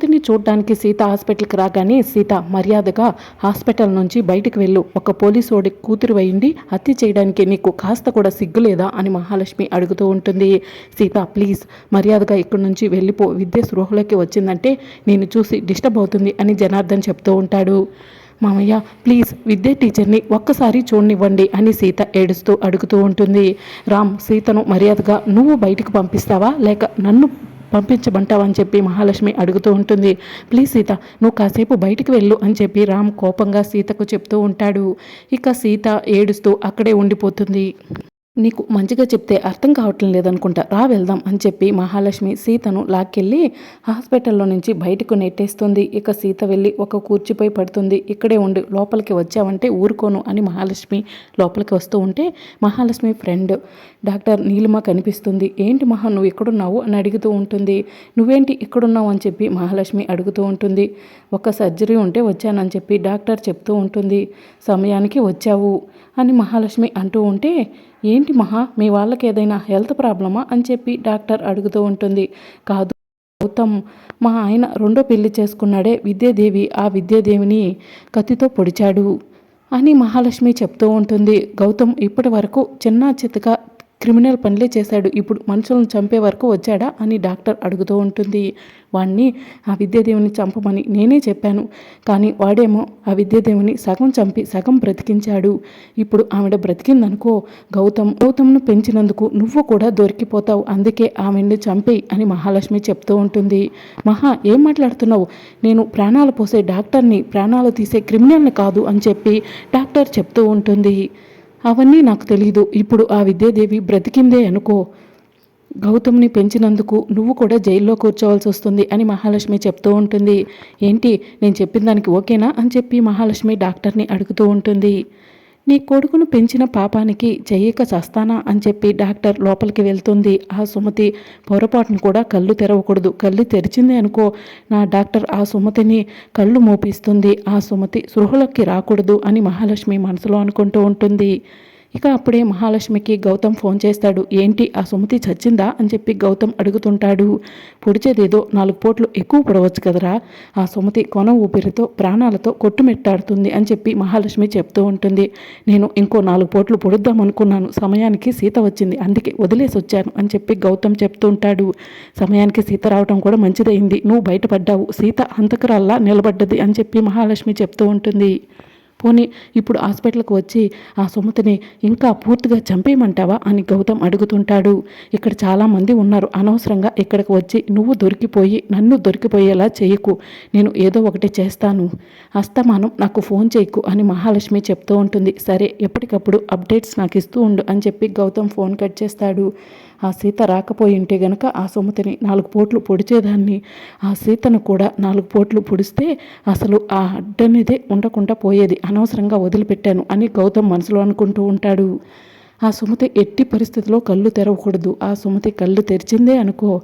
సుమతిని చూడ్డానికి సీత హాస్పిటల్కి రాగానే సీత మర్యాదగా హాస్పిటల్ నుంచి బయటికి వెళ్ళు. ఒక పోలీసోడి కూతురు అయింది. హత్య చేయడానికి నీకు కాస్త కూడా సిగ్గులేదా అని మహాలక్ష్మి అడుగుతూ ఉంటుంది. సీత ప్లీజ్ మర్యాదగా ఇక్కడి నుంచి వెళ్ళిపో. విద్య స్పృహలోకి వచ్చిందంటే నేను చూసి డిస్టర్బ్ అవుతుంది అని జనార్దన్ చెప్తూ ఉంటాడు. మామయ్య ప్లీజ్ విద్య టీచర్ని ఒక్కసారి చూడనివ్వండి అని సీత ఏడుస్తూ అడుగుతూ ఉంటుంది. రామ్ సీతను మర్యాదగా నువ్వు బయటికి పంపిస్తావా? లేక నన్ను పంపించమంటావని చెప్పి మహాలక్ష్మి అడుగుతూ ఉంటుంది. ప్లీజ్ సీత నువ్వు కాసేపు బయటికి వెళ్ళు అని చెప్పి రామ్ కోపంగా సీతకు చెప్తూ ఉంటాడు. ఇక సీత ఏడుస్తూ అక్కడే ఉండిపోతుంది. నీకు మంచిగా చెప్తే అర్థం కావటం లేదనుకుంటా. రా వెళ్దాం అని చెప్పి మహాలక్ష్మి సీతను లాక్కెళ్ళి హాస్పిటల్లో నుంచి బయటకు నెట్టేస్తుంది. ఇక సీత వెళ్ళి ఒక కూర్చిపై పడుతుంది. ఇక్కడే ఉండి లోపలికి వచ్చావంటే ఊరుకోను అని మహాలక్ష్మి లోపలికి వస్తూ ఉంటే మహాలక్ష్మి ఫ్రెండ్ డాక్టర్ నీలిమ కనిపిస్తుంది. ఏంటి మహా నువ్వు ఎక్కడున్నావు అని అడుగుతూ ఉంటుంది. నువ్వేంటి ఇక్కడున్నావు అని చెప్పి మహాలక్ష్మి అడుగుతూ ఉంటుంది. ఒక సర్జరీ ఉంటే వచ్చానని చెప్పి డాక్టర్ చెప్తూ ఉంటుంది. సమయానికి వచ్చావు అని మహాలక్ష్మి అంటూ ఉంటే ఏంటి మహా? మీ వాళ్ళకి ఏదైనా హెల్త్ ప్రాబ్లమా? అని చెప్పి డాక్టర్ అడుగుతూ ఉంటుంది. కాదు గౌతమ్ మా ఆయన రెండో పెళ్ళి చేసుకున్నాడే. విద్యాదేవి ఆ విద్యాదేవిని కత్తితో పొడిచాడు అని మహాలక్ష్మి చెప్తూ ఉంటుంది. గౌతమ్ ఇప్పటి వరకు చిన్న చితక క్రిమినల్ పనులే చేశాడు. ఇప్పుడు మనుషులను చంపే వరకు వచ్చాడా అని డాక్టర్ అడుగుతూ ఉంటుంది. వాణ్ణి ఆ విద్యాదేవిని చంపమని నేనే చెప్పాను. కానీ వాడేమో ఆ విద్యాదేవిని సగం చంపి సగం బ్రతికించాడు. ఇప్పుడు ఆవిడ బ్రతికిందనుకో గౌతమ్ గౌతమ్ను పెంచినందుకు నువ్వు కూడా దొరికిపోతావు. అందుకే ఆమెని చంపేయి అని మహాలక్ష్మి చెప్తూ ఉంటుంది. మహా ఏం మాట్లాడుతున్నావు? నేను ప్రాణాలు పోసే డాక్టర్ని ప్రాణాలు తీసే క్రిమినల్ని కాదు అని చెప్పి డాక్టర్ చెప్తూ ఉంటుంది. అవన్నీ నాకు తెలీదు. ఇప్పుడు ఆ విద్యాదేవి బ్రతికిందే అనుకో. గౌతమ్ని పెంచినందుకు నువ్వు కూడా జైల్లో కూర్చోవాల్సి వస్తుంది అని మహాలక్ష్మి చెప్తూ ఉంటుంది. ఏంటి నేను చెప్పిన దానికి ఓకేనా అని చెప్పి మహాలక్ష్మి డాక్టర్ని అడుగుతూ ఉంటుంది. నీ కొడుకును పెంచిన పాపానికి చెయ్యక చస్తానా అని చెప్పి డాక్టర్ లోపలికి వెళ్తుంది. ఆ సుమతి పొరపాటును కూడా కళ్ళు తెరవకూడదు. కళ్ళు తెరిచింది అనుకో నా డాక్టర్ ఆ సుమతిని కళ్ళు మోపిస్తుంది. ఆ సుమతి సృహలోకి రాకూడదు అని మహాలక్ష్మి మనసులో అనుకుంటూ ఉంటుంది. ఇక అప్పుడే మహాలక్ష్మికి గౌతమ్ ఫోన్ చేస్తాడు. ఏంటి ఆ సుమతి చచ్చిందా? అని చెప్పి గౌతమ్ అడుగుతుంటాడు. పొడిచేదేదో నాలుగు పోట్లు ఎక్కువ పొడవచ్చు కదరా. ఆ సుమతి కొన ఊపిరితో ప్రాణాలతో కొట్టుమెట్టాడుతుంది అని చెప్పి మహాలక్ష్మి చెప్తూ ఉంటుంది. నేను ఇంకో నాలుగు పోట్లు పొడుద్దాం అనుకున్నాను. సమయానికి సీత వచ్చింది. అందుకే వదిలేసి వచ్చాను అని చెప్పి గౌతమ్ చెప్తూ ఉంటాడు. సమయానికి సీత రావడం కూడా మంచిదైంది నువ్వు బయటపడ్డావు. సీత హంతకురాల్లా నిలబడ్డది అని చెప్పి మహాలక్ష్మి చెప్తూ ఉంటుంది. పోనీ ఇప్పుడు హాస్పిటల్కి వచ్చి ఆ సుమతిని ఇంకా పూర్తిగా చంపేయమంటావా అని గౌతమ్ అడుగుతుంటాడు. ఇక్కడ చాలామంది ఉన్నారు. అనవసరంగా ఇక్కడికి వచ్చి నువ్వు దొరికిపోయి నన్ను దొరికిపోయేలా చేయకు. నేను ఏదో ఒకటి చేస్తాను. అస్తమానం నాకు ఫోన్ చేయకు అని మహాలక్ష్మి చెప్తూ ఉంటుంది. సరే ఎప్పటికప్పుడు అప్డేట్స్ నాకు ఇస్తూ ఉండు అని చెప్పి గౌతమ్ ఫోన్ కట్ చేస్తాడు. ఆ సీత రాకపోయింటే గనక ఆ సుమతిని నాలుగు పోట్లు పొడిచేదాన్ని. ఆ సీతను కూడా నాలుగు పోట్లు పొడిస్తే అసలు ఆ అడ్డనేదే ఉండకుండా పోయేది. అనవసరంగా వదిలిపెట్టాను అని గౌతమ్ మనసులో అనుకుంటూ ఉంటాడు. ఆ సుమతి ఎట్టి పరిస్థితిలో కళ్ళు తెరవకూడదు. ఆ సుమతి కళ్ళు తెరిచిందే అనుకో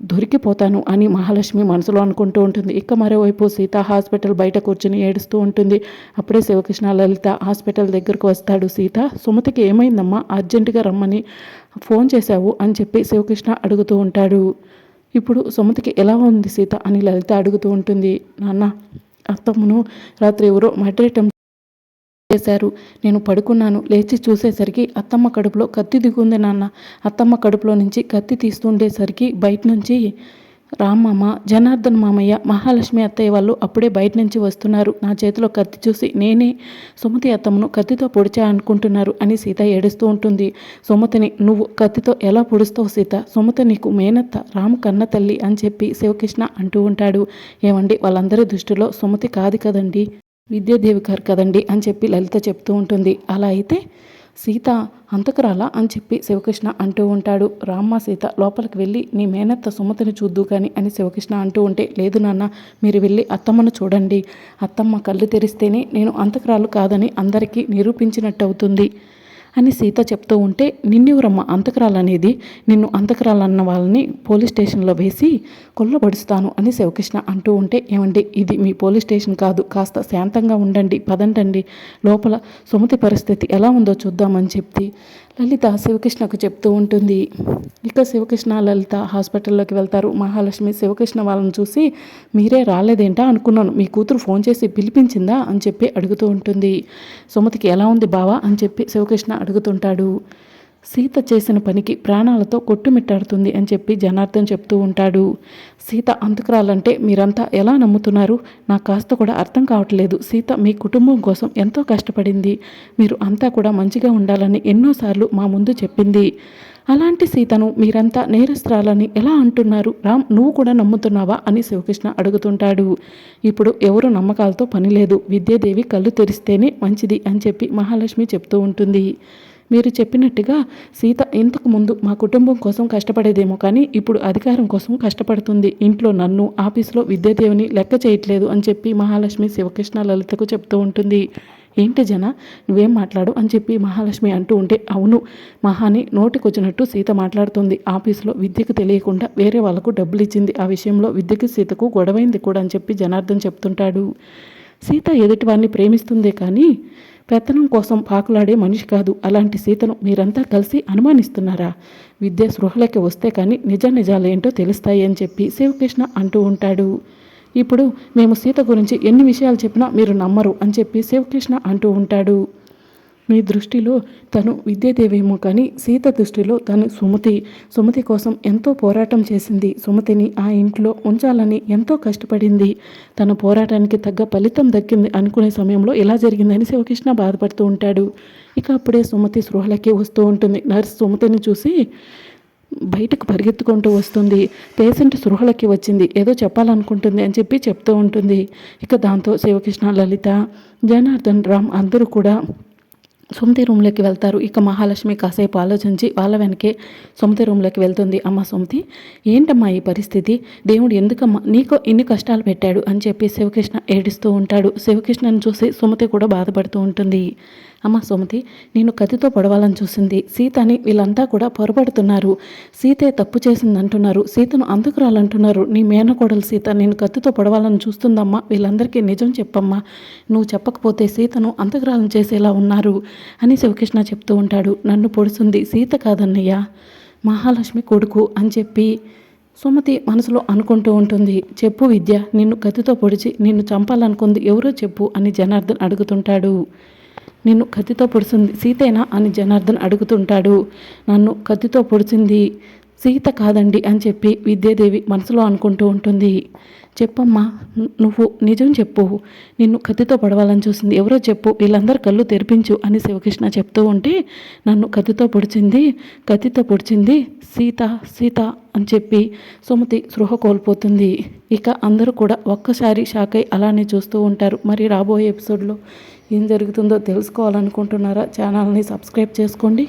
దొరికిపోతాను అని మహాలక్ష్మి మనసులో అనుకుంటూ ఉంటుంది. ఇక మరోవైపు సీత హాస్పిటల్ బయట కూర్చుని ఏడుస్తూ ఉంటుంది. అప్పుడే శివకృష్ణ లలిత హాస్పిటల్ దగ్గరకు వస్తాడు. సీత సుమతికి ఏమైందమ్మా? అర్జెంటుగా రమ్మని. ఫోన్ చేశావు అని చెప్పి శివకృష్ణ అడుగుతూ ఉంటాడు. ఇప్పుడు సుమతికి ఎలా ఉంది సీత అని లలిత అడుగుతూ ఉంటుంది. నాన్న అత్తమ్మను రాత్రి ఎవరో మర్డర్ చేశారు. నేను పడుకున్నాను. లేచి చూసేసరికి అత్తమ్మ కడుపులో కత్తి దిగుంది నాన్న. అత్తమ్మ కడుపులో నుంచి కత్తి తీస్తుండేసరికి బయట నుంచి రామ్మమ్మ జనార్దన్ మామయ్య మహాలక్ష్మి అత్తయ్య వాళ్ళు అప్పుడే బయట నుంచి వస్తున్నారు. నా చేతిలో కత్తి చూసి నేనే సుమతి అత్తమ్మను కత్తితో పొడిచా అనుకుంటున్నారు అని సీత ఏడుస్తూ ఉంటుంది. సుమతిని నువ్వు కత్తితో ఎలా పొడుస్తావు సీత? సుమతి నీకు మేనత్త రాము కన్న తల్లి అని చెప్పి శివకృష్ణ అంటూ ఉంటాడు. ఏమండి వాళ్ళందరి దృష్టిలో సుమతి కాదు కదండి? విద్యాదేవి గారు కదండి? అని చెప్పి లలిత చెప్తూ ఉంటుంది. అలా అయితే సీత అంతకురాలా అని చెప్పి శివకృష్ణ అంటూ ఉంటాడు. రామ్మ సీత లోపలికి వెళ్ళి నీ మేనత్త సుమతిని చూద్దు కానీ అని శివకృష్ణ అంటూ ఉంటే లేదు నాన్న మీరు వెళ్ళి అత్తమ్మను చూడండి. అత్తమ్మ కళ్ళు తెరిస్తేనే నేను అంతకురాలు కాదని అందరికీ నిరూపించినట్టు అవుతుంది అని సీత చెప్తూ ఉంటే నిన్నెవరమ్మ అంతకురాలనేది. నిన్ను అంతకురాలన్న వాళ్ళని పోలీస్ స్టేషన్లో వేసి కొల్లబడుస్తాను అని శివకృష్ణ అంటూ ఉంటే ఏమండి ఇది మీ పోలీస్ స్టేషన్ కాదు. కాస్త శాంతంగా ఉండండి పదంటండి లోపల సుమతి పరిస్థితి ఎలా ఉందో చూద్దామని చెప్పి లలిత శివకృష్ణకు చెప్తూ ఉంటుంది. ఇక శివకృష్ణ లలిత హాస్పిటల్లోకి వెళ్తారు. మహాలక్ష్మి శివకృష్ణ వాళ్ళని చూసి మీరే రాలేదేంటా అనుకున్నాను. మీ కూతురు ఫోన్ చేసి పిలిపించిందా? అని చెప్పి అడుగుతూ ఉంటుంది. సుమతికి ఎలా ఉంది బావా? అని చెప్పి శివకృష్ణ అడుగుతుంటాడు. సీత చేసిన పనికి ప్రాణాలతో కొట్టుమిట్టాడుతుంది అని చెప్పి జనార్దన్ చెప్తూ ఉంటాడు. సీత అంతకురాలంటే మీరంతా ఎలా నమ్ముతున్నారు? నాకు కాస్త కూడా అర్థం కావట్లేదు. సీత మీ కుటుంబం కోసం ఎంతో కష్టపడింది. మీరు అంతా కూడా మంచిగా ఉండాలని ఎన్నోసార్లు మా ముందు చెప్పింది. అలాంటి సీతను మీరంతా నేరస్త్రాలని ఎలా అంటున్నారు? రామ్ నువ్వు కూడా నమ్ముతున్నావా? అని శివకృష్ణ అడుగుతుంటాడు. ఇప్పుడు ఎవరు నమ్మకాలతో పని లేదు. విద్యాదేవి కళ్ళు తెరిస్తేనే మంచిది అని చెప్పి మహాలక్ష్మి చెప్తూ ఉంటుంది. మీరు చెప్పినట్టుగా సీత ఇంతకు ముందు మా కుటుంబం కోసం కష్టపడేదేమో కానీ ఇప్పుడు అధికారం కోసం కష్టపడుతుంది. ఇంట్లో నన్ను ఆఫీస్లో విద్యాదేవిని లెక్క చేయట్లేదు అని చెప్పి మహాలక్ష్మి శివకృష్ణ లలితకు చెప్తూ ఉంటుంది. ఏంటి జన నువ్వేం మాట్లాడు? అని చెప్పి మహాలక్ష్మి అంటూ ఉంటే అవును మహాని నోటికొచ్చినట్టు సీత మాట్లాడుతుంది. ఆఫీసులో విద్యకు తెలియకుండా వేరే వాళ్ళకు డబ్బులు ఇచ్చింది ఆ విషయంలో విద్యకి సీతకు గొడవైంది కూడా అని చెప్పి జనార్దన్ చెప్తుంటాడు. సీత ఎదుటివారిని ప్రేమిస్తుందే కానీ పెత్తనం కోసం పాకులాడే మనిషి కాదు. అలాంటి సీతను మీరంతా కలిసి అనుమానిస్తున్నారా? విద్య సృహలకి వస్తే కానీ నిజ నిజాలేంటో తెలుస్తాయి అని చెప్పి శివకృష్ణ అంటూ ఉంటాడు. ఇప్పుడు మేము సీత గురించి ఎన్ని విషయాలు చెప్పినా మీరు నమ్మరు అని చెప్పి శివకృష్ణ అంటూ ఉంటాడు. మీ దృష్టిలో తను విద్యాదేవేమో కానీ సీత దృష్టిలో తను సుమతి. సుమతి కోసం ఎంతో పోరాటం చేసింది. సుమతిని ఆ ఇంట్లో ఉంచాలని ఎంతో కష్టపడింది. తన పోరాటానికి తగ్గ ఫలితం దక్కింది అనుకునే సమయంలో ఇలా జరిగిందని శివకృష్ణ బాధపడుతూ ఉంటాడు. ఇక అప్పుడే సుమతి స్పృహలకి వస్తూ ఉంటుంది. నర్స్ సుమతిని చూసి బయటకు పరిగెత్తుకుంటూ వస్తుంది. పేషెంట్ సృహలకి వచ్చింది. ఏదో చెప్పాలనుకుంటుంది అని చెప్పి చెప్తూ ఉంటుంది. ఇక దాంతో శివకృష్ణ లలిత జనార్దన్ రామ్ అందరూ కూడా సుమతి రూమ్లోకి వెళ్తారు. ఇక మహాలక్ష్మి కాసేపు ఆలోచించి వాళ్ళ వెనకే సుమతి రూమ్లోకి వెళ్తుంది. అమ్మ సుమతి ఏంటమ్మా ఈ పరిస్థితి? దేవుడు ఎందుకమ్మా నీకు ఇన్ని కష్టాలు పెట్టాడు అని చెప్పి శివకృష్ణ ఏడుస్తూ ఉంటాడు. శివకృష్ణను చూసి సుమతి కూడా బాధపడుతూ ఉంటుంది. అమ్మ సుమతి నేను కత్తితో పొడవాలని చూసింది. సీతని వీళ్ళంతా కూడా పొరపడుతున్నారు. సీతే తప్పు చేసింది అంటున్నారు సీతను అందుకురాలంటున్నారు నీ మేనకోడలు సీత నేను కత్తితో పొడవాలని చూస్తుందమ్మా. వీళ్ళందరికీ నిజం చెప్పమ్మా. నువ్వు చెప్పకపోతే సీతను అంతకురాలను చేసేలా ఉన్నారు అని శివకృష్ణ చెప్తూ ఉంటాడు. నన్ను పొడుస్తుంది సీత కాదన్నయ్యా. మహాలక్ష్మి కొడుకు అని చెప్పి సుమతి మనసులో అనుకుంటూ ఉంటుంది. చెప్పు విద్య నిన్ను కత్తితో పొడిచి నిన్ను చంపాలనుకుంది ఎవరో చెప్పు అని జనార్దన్ అడుగుతుంటాడు. నిన్ను కత్తితో పొడిచింది సీతేనా అని జనార్దన్ అడుగుతుంటాడు. నన్ను కత్తితో పొడిచింది సీత కాదండి అని చెప్పి విద్యాదేవి మనసులో అనుకుంటూ ఉంటుంది. చెప్పమ్మా నువ్వు నిజం చెప్పు. నిన్ను కత్తితో పడవాలని చూసింది ఎవరో చెప్పు వీళ్ళందరూ కళ్ళు తెరిపించు అని శివకృష్ణ చెప్తూ ఉంటే నన్ను కత్తితో పొడిచింది కత్తితో పొడిచింది సీత సీత అని చెప్పి సుమతి సృహ కోల్పోతుంది. ఇక అందరూ కూడా ఒక్కసారి షాక్ అయి అలానే చూస్తూ ఉంటారు. మరి రాబోయే ఎపిసోడ్లో ఏం జరుగుతుందో తెలుసుకోవాలనుకుంటున్నారా ఛానల్ని సబ్స్క్రైబ్ చేసుకోండి.